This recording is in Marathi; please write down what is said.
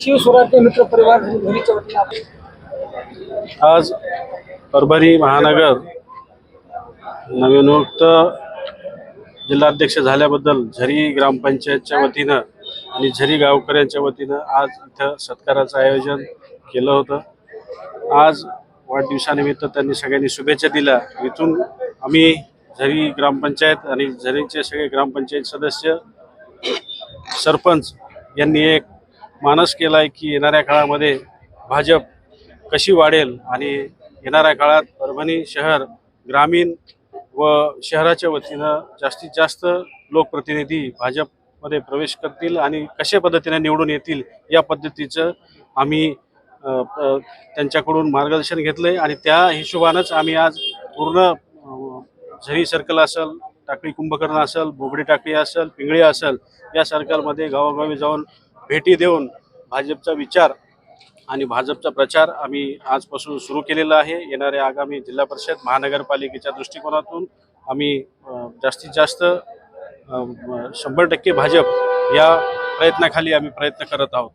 शिवस्वराज्य मित्र परिवार आज परभणी महानगर नवनियुक्त जिल्हाध्यक्ष झाल्याबद्दल झरी ग्रामपंचायतच्या वतीनं आणि झरी गावकऱ्यांच्या वतीनं आज इथं सत्काराचं आयोजन केलं होतं. आज वाढदिवसानिमित्त त्यांनी सगळ्यांनी शुभेच्छा दिल्या. इथून आम्ही झरी ग्रामपंचायत आणि झरीचे सगळे ग्रामपंचायत सदस्य सरपंच यांनी एक मानस केला आहे की येणाऱ्या काळामध्ये भाजप कशी वाढेल आणि येणाऱ्या काळात परभणी शहर ग्रामीण व शहराच्या वतीनं जास्तीत जास्त लोकप्रतिनिधी भाजपमध्ये प्रवेश करतील आणि कशा पद्धतीने निवडून येतील या पद्धतीचं आम्ही त्यांच्याकडून मार्गदर्शन घेतलं आहे आणि त्या हिशोबानंच आम्ही आज पूर्ण झरी सर्कल असेल टाकळी कुंभकर्ण असेल बोबडी टाकळी असेल पिंगळी असेल या सर्कलमध्ये गावोगावी जाऊन भेटी देऊन भाजपचा विचार आणि भाजपचा प्रचार आम्ही आजपासून सुरू केलेला आहे. येणाऱ्या आगामी जिल्हा परिषद महानगरपालिकेच्या दृष्टिकोनातून आम्ही जास्तीत जास्त शंभर टक्के भाजप या प्रयत्नाखाली आम्ही प्रयत्न करत आहोत.